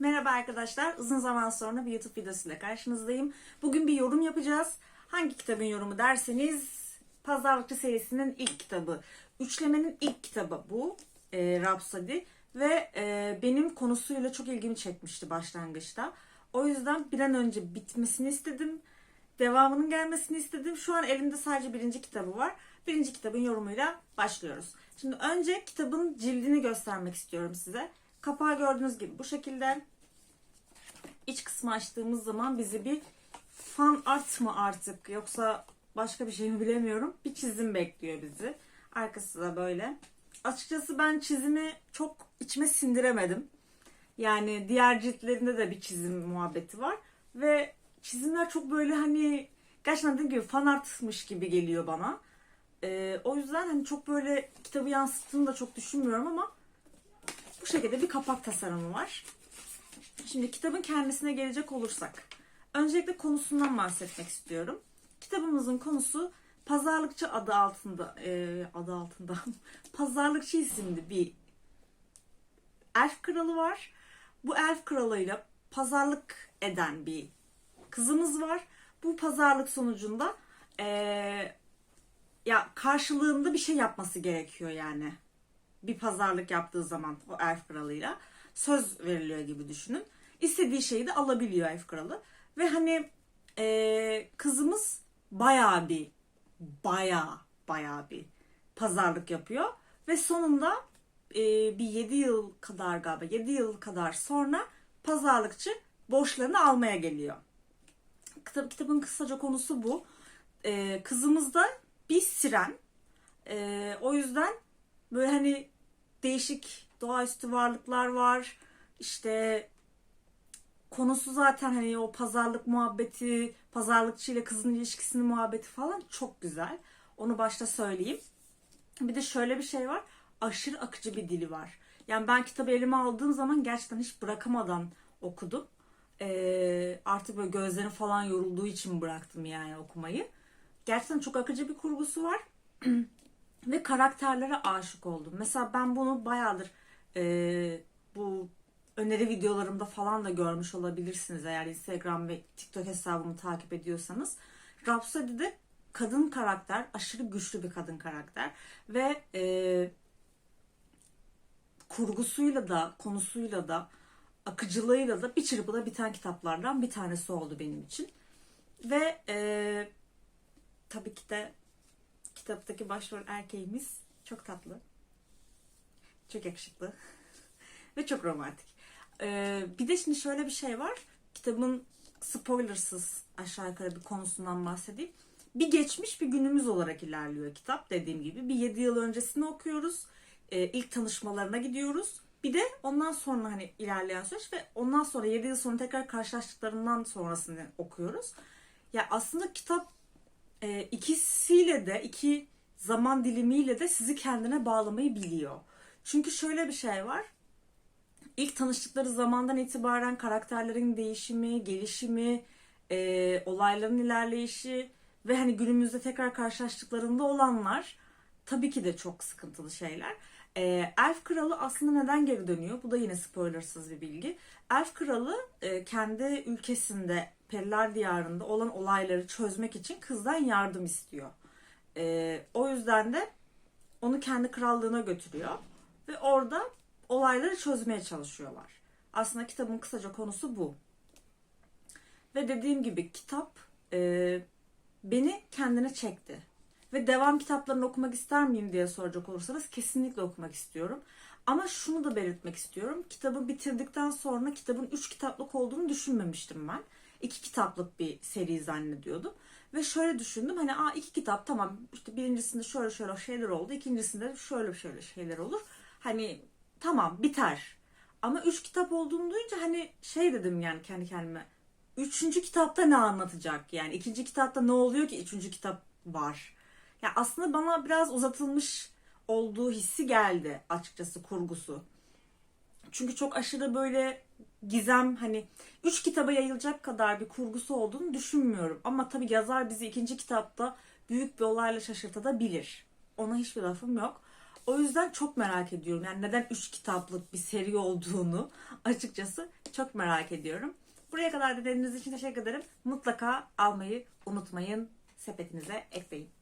Merhaba arkadaşlar. Uzun zaman sonra bir YouTube videosuyla karşınızdayım. Bugün bir yorum yapacağız. Hangi kitabın yorumu derseniz Pazarlıkçı serisinin ilk kitabı. Üçlemenin ilk kitabı bu. E, Rhapsody. Ve e, benim konusuyla çok ilgimi çekmişti başlangıçta. O yüzden bir an önce bitmesini istedim. Devamının gelmesini istedim. Şu an elimde sadece birinci kitabı var. Birinci kitabın yorumuyla başlıyoruz. Şimdi önce kitabın cildini göstermek istiyorum size. Kapağı gördüğünüz gibi bu şekilde. İç kısmı açtığımız zaman bizi bir fan art mı artık yoksa başka bir şey mi bilemiyorum. Bir çizim bekliyor bizi. Arkası da böyle. Açıkçası ben çizimi çok içime sindiremedim. Yani diğer ciltlerinde de bir çizim muhabbeti var. Ve çizimler çok böyle hani gerçekten dediğim gibi fan artmış gibi geliyor bana. Ee, o yüzden hani çok böyle kitabı yansıttığını da çok düşünmüyorum ama bu şekilde bir kapak tasarımı var. Şimdi kitabın kendisine gelecek olursak. Öncelikle konusundan bahsetmek istiyorum. Kitabımızın konusu Pazarlıkçı adı altında e, adı altında Pazarlıkçı isimli bir elf kralı var. Bu elf kralıyla pazarlık eden bir kızımız var. Bu pazarlık sonucunda e, ya karşılığında bir şey yapması gerekiyor yani. Bir pazarlık yaptığı zaman o elf kralıyla söz veriliyor gibi düşünün. İstediği şeyi de alabiliyor elf kralı. Ve hani e, kızımız bayağı bir bayağı bayağı bir pazarlık yapıyor. Ve sonunda e, bir 7 yıl kadar galiba 7 yıl kadar sonra pazarlıkçı borçlarını almaya geliyor. Kitap, kitabın kısaca konusu bu. E, kızımız da bir siren. E, o yüzden böyle hani değişik doğaüstü varlıklar var. İşte konusu zaten hani o pazarlık muhabbeti, pazarlıkçı ile kızın ilişkisinin muhabbeti falan çok güzel. Onu başta söyleyeyim. Bir de şöyle bir şey var. Aşırı akıcı bir dili var. Yani ben kitabı elime aldığım zaman gerçekten hiç bırakamadan okudum. Ee, artık böyle gözlerim falan yorulduğu için bıraktım yani okumayı. Gerçekten çok akıcı bir kurgusu var. Ve karakterlere aşık oldum. Mesela ben bunu bayağıdır e, bu öneri videolarımda falan da görmüş olabilirsiniz eğer Instagram ve TikTok hesabımı takip ediyorsanız. Rhapsody'de kadın karakter aşırı güçlü bir kadın karakter ve e, kurgusuyla da konusuyla da akıcılığıyla da bir çırpıda biten kitaplardan bir tanesi oldu benim için. Ve e, tabii ki de kitaptaki başrol erkeğimiz çok tatlı. Çok yakışıklı. Ve çok romantik. Ee, bir de şimdi şöyle bir şey var. Kitabın spoilersız aşağı yukarı bir konusundan bahsedeyim. Bir geçmiş bir günümüz olarak ilerliyor kitap dediğim gibi. Bir 7 yıl öncesini okuyoruz. Ee, ilk tanışmalarına gidiyoruz. Bir de ondan sonra hani ilerleyen süreç ve ondan sonra 7 yıl sonra tekrar karşılaştıklarından sonrasını okuyoruz. Ya aslında kitap e, ikisiyle de iki zaman dilimiyle de sizi kendine bağlamayı biliyor. Çünkü şöyle bir şey var. İlk tanıştıkları zamandan itibaren karakterlerin değişimi, gelişimi, e, olayların ilerleyişi ve hani günümüzde tekrar karşılaştıklarında olanlar tabii ki de çok sıkıntılı şeyler. E, Elf Kralı aslında neden geri dönüyor? Bu da yine spoilersız bir bilgi. Elf Kralı e, kendi ülkesinde Periler Diyarı'nda olan olayları çözmek için kızdan yardım istiyor. E, o yüzden de onu kendi krallığına götürüyor ve orada olayları çözmeye çalışıyorlar. Aslında kitabın kısaca konusu bu. Ve dediğim gibi kitap e, beni kendine çekti. Ve devam kitaplarını okumak ister miyim diye soracak olursanız kesinlikle okumak istiyorum. Ama şunu da belirtmek istiyorum. Kitabı bitirdikten sonra kitabın 3 kitaplık olduğunu düşünmemiştim ben. 2 kitaplık bir seri zannediyordum. Ve şöyle düşündüm hani aa iki kitap tamam işte birincisinde şöyle şöyle şeyler oldu. ikincisinde şöyle şöyle şeyler olur. Hani tamam biter. Ama üç kitap olduğunu duyunca hani şey dedim yani kendi kendime. Üçüncü kitapta ne anlatacak? Yani ikinci kitapta ne oluyor ki üçüncü kitap var? Ya aslında bana biraz uzatılmış olduğu hissi geldi açıkçası kurgusu. Çünkü çok aşırı böyle gizem hani üç kitaba yayılacak kadar bir kurgusu olduğunu düşünmüyorum. Ama tabii yazar bizi ikinci kitapta büyük bir olayla şaşırtabilir. Ona hiçbir lafım yok. O yüzden çok merak ediyorum. Yani neden üç kitaplık bir seri olduğunu açıkçası Çok merak ediyorum. Buraya kadar dinlediğiniz için teşekkür ederim. Mutlaka almayı unutmayın. Sepetinize ekleyin.